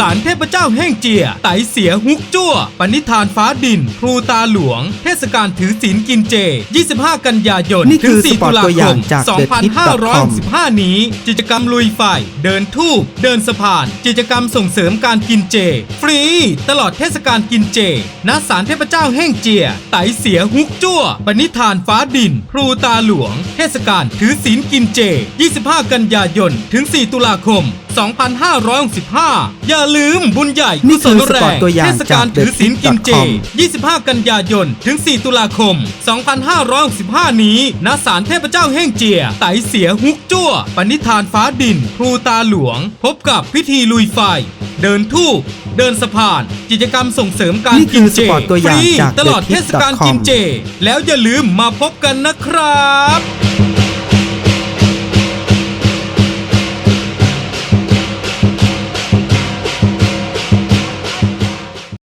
สารเทพเจ้าแห่งเจีย ไตเสียฮุกจั่ว ปณิธานฟ้าดิน ครูตาหลวง เทศกาลถือศีลกินเจ 25 กันยายน นี่ถึคืง อ4 สปอตุร์ตลาตัวอคย่างม จาก TheTip.com 2565นี้ กิจกรรมลุยไฟ เดินทูบ เดินสะพาน กิจกรรมส่งเสริมการกินเจ ฟรี ตลอดเทศกาลกินเจ ณ ศาลเทพเจ้าแห่งเจีย ไตเสียฮุกจั่ว ปณิธานฟ้าดิน ครูตาหลวง เทศกาลถือศีลกินเจ 25 กันยายน ถึง 4 ตุลาคม2565 อย่าลืมบุญใหญ่นี่กุศคือลสแรปอร์ตงตัวอย่าเทงศจากกาลถือศีลกินเจ TheTip.com 25 กันยายน ถึง 4 ตุลาคม 2565 นี้ ณ ศาลเทพเจ้าแห่งเจีย ไตเสียฮุกจั่ว ปณิธานฟ้าดิน ครูตาหลวง พบกับพิธีลุยไฟ เดินทูบเดินสะพาน กิจกรรมส่งเสริมการนี่คืกิอนเจสปอร์ตตัวอย่างฟรีจากตลอดเทศกาล TheTip.com กินเจ แล้วอย่าลืมมาพบกันนะครับ